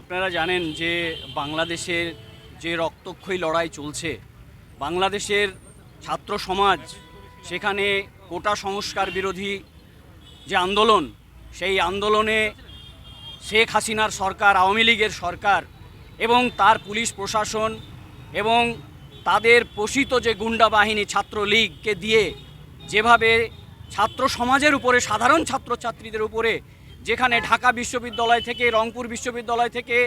আপনারা জানেন যে বাংলাদেশের যে রক্তক্ষয়ী লড়াই চলছে, বাংলাদেশের ছাত্র সমাজ, সেখানে কোটা সংস্কার বিরোধী যে আন্দোলন, সেই আন্দোলনে শেখ হাসিনার সরকার, আওয়ামী লীগের সরকার এবং তার পুলিশ প্রশাসন এবং তাদের পোষিত যে গুন্ডা বাহিনী ছাত্রলীগকে দিয়ে যেভাবে ছাত্র সমাজের উপরে, সাধারণ ছাত্রছাত্রীদের উপরে যেখানে ঢাকা বিশ্ববিদ্যালয় থেকে, রংপুর বিশ্ববিদ্যালয় থেকে,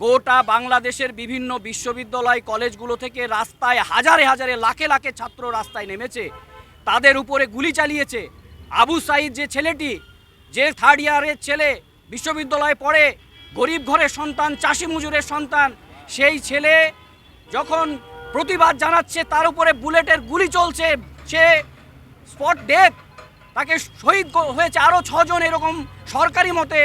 গোটা বাংলাদেশের বিভিন্ন বিশ্ববিদ্যালয়, কলেজগুলো থেকে রাস্তায় হাজারে হাজারে, লাখে লাখে ছাত্র রাস্তায় নেমেছে। তাদের উপরে গুলি চালিয়েছে। আবু সাইদ যে ছেলেটি, যে থার্ড ইয়ারের ছেলে বিশ্ববিদ্যালয়ে পড়ে, গরিব ঘরের সন্তান, চাষি মজুরের সন্তান, সেই ছেলে যখন প্রতিবাদ জানাচ্ছে, তার উপরে বুলেটের গুলি চলছে, সে স্পট ডেথ তাকে শহীদ হয়েছে আরও ছজন এরকম সরকারি মতে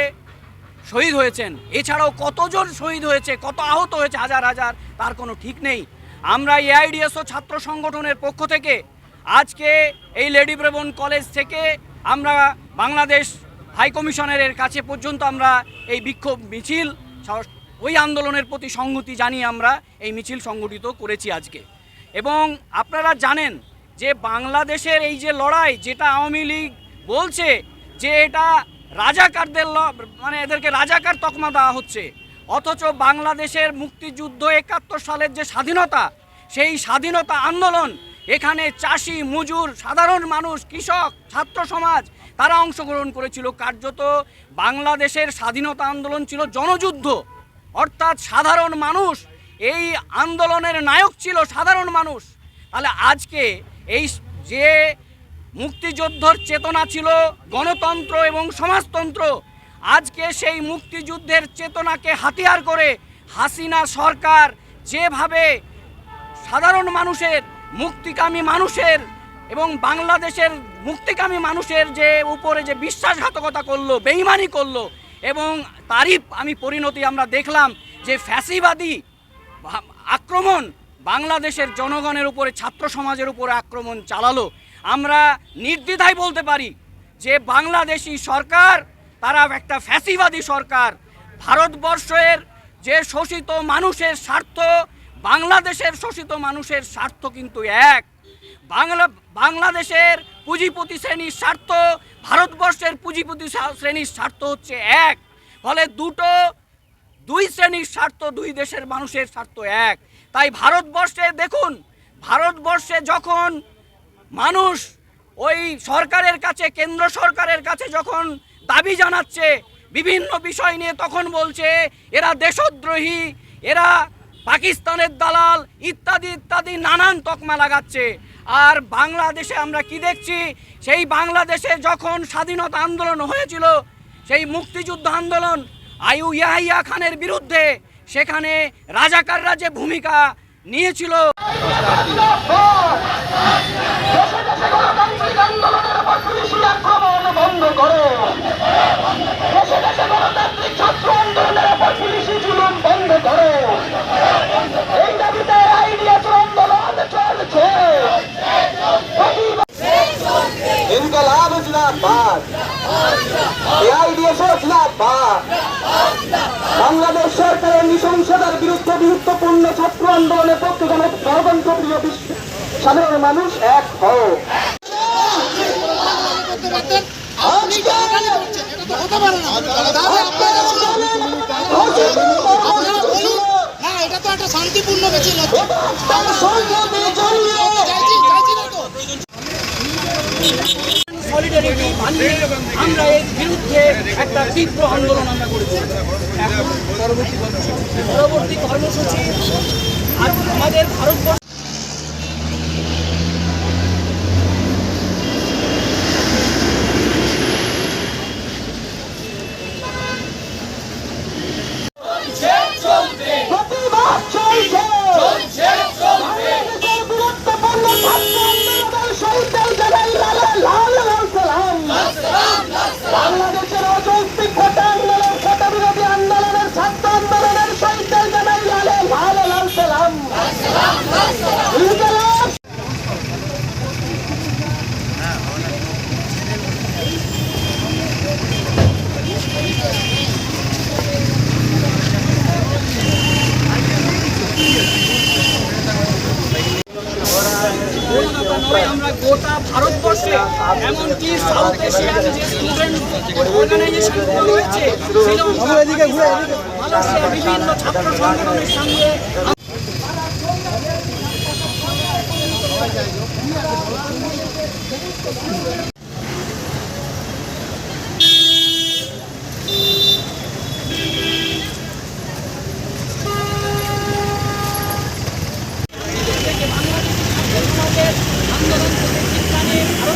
শহীদ হয়েছেন। এছাড়াও কতজন শহীদ হয়েছে, কত আহত হয়েছে, হাজার হাজার, তার কোনো ঠিক নেই। আমরা এআইডিএসও ছাত্র সংগঠনের পক্ষ থেকে আজকে এই লেডি ব্রেবন কলেজ থেকে আমরা বাংলাদেশ হাই কমিশনারের কাছে পর্যন্ত আমরা এই বিক্ষোভ মিছিল ওই আন্দোলনের প্রতি সংহতি জানিয়ে আমরা এই মিছিল সংগঠিত করেছি আজকে। এবং আপনারা জানেন যে বাংলাদেশের এই যে লড়াই যেটা আওয়ামী লীগ বলছে যে এটা রাজাকারদের মানে এদেরকে রাজাকার তকমা দেওয়া হচ্ছে, অথচ বাংলাদেশের মুক্তিযুদ্ধ একাত্তর সালের যে স্বাধীনতা, সেই স্বাধীনতা আন্দোলন, এখানে চাষি, মজুর, সাধারণ মানুষ, কৃষক, ছাত্র সমাজ, তারা অংশগ্রহণ করেছিল। কার্যত বাংলাদেশের স্বাধীনতা আন্দোলন ছিল জনযুদ্ধ। অর্থাৎ সাধারণ মানুষ, এই আন্দোলনের নায়ক ছিল সাধারণ মানুষ। তাহলে আজকে এই যে মুক্তিযুদ্ধর চেতনা ছিল গণতন্ত্র এবং সমাজতন্ত্র, আজকে সেই মুক্তিযুদ্ধের চেতনাকে হাতিয়ার করে হাসিনা সরকার যেভাবে সাধারণ মানুষের, মুক্তিকামী মানুষের এবং বাংলাদেশের মুক্তিকামী মানুষের যে উপরে যে বিশ্বাসঘাতকতা করল, বেইমানি করল এবং তারই আমি পরিণতি আমরা দেখলাম যে ফ্যাসিবাদী আক্রমণ বাংলাদেশের জনগণের উপরে, ছাত্র সমাজের উপরে আক্রমণ চালালো। আমরা নির্দ্বিধায় বলতে পারি যে বাংলাদেশি সরকার, তারা একটা ফ্যাসিবাদী সরকার। ভারতবর্ষের যে শোষিত মানুষের স্বার্থ, বাংলাদেশের শোষিত মানুষের স্বার্থ কিন্তু এক। বাংলা, বাংলাদেশের পুঁজিপতি শ্রেণির স্বার্থ, ভারতবর্ষের পুঁজিপতি শ্রেণির স্বার্থ হচ্ছে এক। ফলে দুটো দুই শ্রেণির স্বার্থ দুই দেশের মানুষের স্বার্থ এক। তাই ভারতবর্ষে দেখুন, ভারতবর্ষে যখন মানুষ ওই সরকারের কাছে, কেন্দ্র সরকারের কাছে যখন দাবি জানাচ্ছে, বিভিন্ন বিষয় নিয়ে তখন বলছে, এরা দেশদ্রোহী, এরা পাকিস্তানের দালাল, ইত্যাদি ইত্যাদি নানান তকমা লাগাচ্ছে। আর বাংলাদেশে আমরা কি দেখছি? সেই বাংলাদেশে যখন স্বাধীনতা আন্দোলন হয়েছিল, সেই মুক্তিযুদ্ধ আন্দোলন আয়ু ইয়াহিয়া খানের বিরুদ্ধে সেখানে রাজাকাররা যে ভূমিকা নিয়েছিল। ইনকলাব জিন্দাবাদ। এআইডিএসও জিন্দাবাদ। বাংলাদেশ সরকারের নৃশংসতার বিরুদ্ধে গুরুত্বপূর্ণ ছাত্র আন্দোলনের পক্ষে গণ- গণতন্ত্র প্রিয় সাধারণ মানুষ এক একটা শান্তিপূর্ণ আমরা এর বিরুদ্ধে একটা তীব্র আন্দোলন আমরা পরবর্তী কর্মসূচি। আমাদের ভারতবর্ষ প্রতিবাদ চলছে বাংলাদেশের গুরুত্বপূর্ণ ছাত্র আন্দোলনের শহীদদের জানাই লালা লাল লাল সালাম বাংলাদেশের অযৌক্তিক কোটা আন্দোলন কোটা বিরোধী আন্দোলনের ছাত্র আন্দোলনের শহীদদের জানাই লালে লাল লাল সালাম এমনকি সাউথ এশিয়ান যে স্টুডেন্ট অর্গানাইজেশনগুলো রয়েছে শ্রীলঙ্কা মালয়েশিয়া বিভিন্ন ছাত্র সংগঠনের সঙ্গে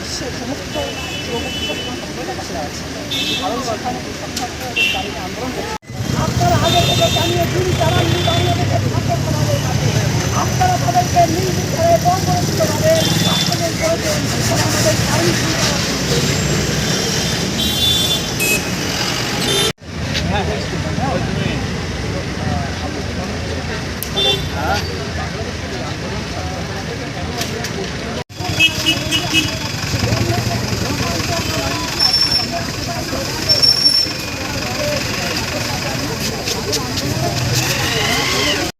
মুক্ত মুক্ত বলে বসে আছে কারণ সেখানে দাঁড়িয়ে আন্দোলন করছে আপনারা আগে থেকে জানিয়ে দিন তারা বাংলাদেশে থাকতে পারে আপনারা তাদেরকে নির্বিচারে বন্ধ করতে পারে আপনাদের প্রয়োজন আমাদের কারণ